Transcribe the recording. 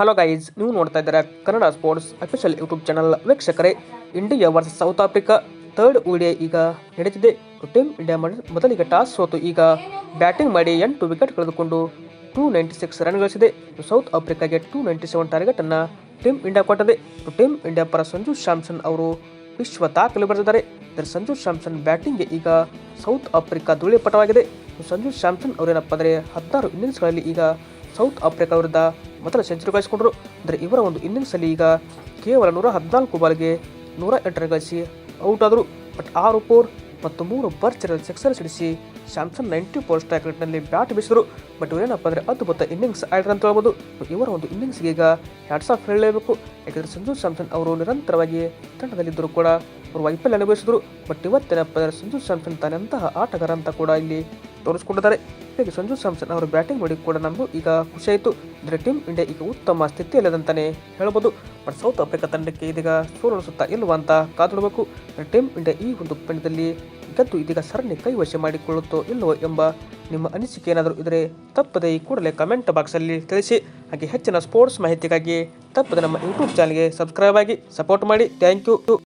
Hello guys ನೀವು ನೋಡ್ತಾ ಇದ್ದೀರಾ Kannada sports official YouTube channel ವೀಕ್ಷಕರೇ. India versus South Africa third ODI ಈಗ ನಡೀತಿದೆ. ಟೀಮ್ ಇಂಡಿಯಾ ಮೊದಲಿಗೆ ಟಾಸ್ ಸೋತು, ಈಗ ಬ್ಯಾಟಿಂಗ್ ಮಾಡಿ ಎಂಟು ವಿಕೆಟ್ ಕಳೆದುಕೊಂಡು ಟೂ ನೈಂಟಿ ಸಿಕ್ಸ್ ರನ್ ಗಳಿಸಿದೆ. ಸೌತ್ ಆಫ್ರಿಕಾಗೆ ಟೂ ನೈಂಟಿ ಸೆವೆನ್ ಟಾರ್ಗೆಟ್ ಅನ್ನು ಟೀಮ್ ಇಂಡಿಯಾ ಕೊಟ್ಟಿದೆ. ಟೀಮ್ ಇಂಡಿಯಾ ಪರ ಸಂಜು ಸ್ಯಾಮ್ಸನ್ ಅವರು ವಿಶ್ವ ದಾಖಲೆ ಬರೆದಿದ್ದಾರೆ. ಇದರ ಸಂಜು ಸ್ಯಾಮ್ಸನ್ ಬ್ಯಾಟಿಂಗ್ಗೆ ಈಗ ಸೌತ್ ಆಫ್ರಿಕಾ ಧೂಳಿಪಟವಾಗಿದೆ. ಸಂಜು ಸ್ಯಾಮ್ಸನ್ ಅವರೇನಪ್ಪ ಅಂದರೆ ಹದಿನಾರು ಇನ್ನಿಂಗ್ಸ್ಗಳಲ್ಲಿ ಈಗ ಸೌತ್ ಆಫ್ರಿಕಾ ವಿರುದ್ಧ ಮೊದಲ ಸೆಂಚುರಿ ಗಳಿಸಿಕೊಂಡರು ಅಂದರೆ ಇವರ ಒಂದು ಇನ್ನಿಂಗ್ಸಲ್ಲಿ ಈಗ ಕೇವಲ ನೂರ ಹದಿನಾಲ್ಕು ಬಾಲ್ಗೆ ನೂರ ಎಂಟು ರನ್ ಗಳಿಸಿ ಔಟ್ ಆದರು. ಬಟ್ ಆರು, ಫೋರ್ ಮತ್ತು ಮೂರು ಬರ್ಚರಲ್ಲಿ ಸಿಕ್ಸರ್ ಸಿಡಿಸಿ Samson ninety four strike bat ಬೀಸಿದರು. But ಇವರೇನಪ್ಪ ಅಂದರೆ ಅದ್ಭುತ ಇನ್ನಿಂಗ್ಸ್ ಆಡಿದ್ರು ಅಂತ ಹೇಳ್ಬೋದು. ಇವರ ಒಂದು ಇನ್ನಿಂಗ್ಸ್ಗೆ ಈಗ ಹ್ಯಾಟ್ಸ್ ಆಫ್ ಹೇಳಲೇಬೇಕು. ಯಾಕಂದರೆ ಸಂಜು ಸ್ಯಾಮ್ಸನ್ ಅವರು ನಿರಂತರವಾಗಿ ತಂಡದಲ್ಲಿದ್ದರೂ ಕೂಡ ಅವರು ವೈಫಲ್ಯ ಅನುಭವಿಸಿದ್ರು. ಬಟ್ ಇವತ್ತೇನಪ್ಪ ಅಂದರೆ ಸಂಜು ಸ್ಯಾಮ್ಸನ್ ತಾನೆಂತಹ ಆಟಗಾರ ಅಂತ ಕೂಡ ಇಲ್ಲಿ ತೋರಿಸ್ಕೊಂಡಿದ್ದಾರೆ. ಹೀಗೆ ಸಂಜು ಸ್ಯಾಮ್ಸನ್ ಅವರು ಬ್ಯಾಟಿಂಗ್ ಮಾಡಿ ಕೂಡ ನಮಗೂ ಈಗ ಖುಷಿಯಾಯಿತು. ಅಂದರೆ ಟೀಮ್ ಇಂಡಿಯಾ ಈಗ ಉತ್ತಮ ಸ್ಥಿತಿಯಲ್ಲದಂತಾನೆ ಹೇಳ್ಬೋದು. ಬಟ್ ಸೌತ್ ಆಫ್ರಿಕಾ ತಂಡಕ್ಕೆ ಇದೀಗ ಸೋಲುಣಿಸುತ್ತಾ ಇಲ್ವಾ ಅಂತ ಕಾದುಡಬೇಕು ಟೀಮ್ ಇಂಡಿಯಾ ಈ ಒಂದು ಪಂದ್ಯದಲ್ಲಿ ಗೆದ್ದು ಇದೀಗ ಸರಣಿ ಕೈವಶ ಮಾಡಿಕೊಳ್ಳುತ್ತೋ ಇಲ್ಲವೋ ಎಂಬ ನಿಮ್ಮ ಅನಿಸಿಕೆ ಏನಾದರೂ ಇದ್ದರೆ ತಪ್ಪದೆ ಈ ಕೂಡಲೇ ಕಮೆಂಟ್ ಬಾಕ್ಸಲ್ಲಿ ತಿಳಿಸಿ. ಹಾಗೆ ಹೆಚ್ಚಿನ ಸ್ಪೋರ್ಟ್ಸ್ ಮಾಹಿತಿಗಾಗಿ ತಪ್ಪದೆ ನಮ್ಮ ಯೂಟ್ಯೂಬ್ ಚಾನಲ್ಗೆ ಸಬ್ಸ್ಕ್ರೈಬ್ ಆಗಿ ಸಪೋರ್ಟ್ ಮಾಡಿ. Thank you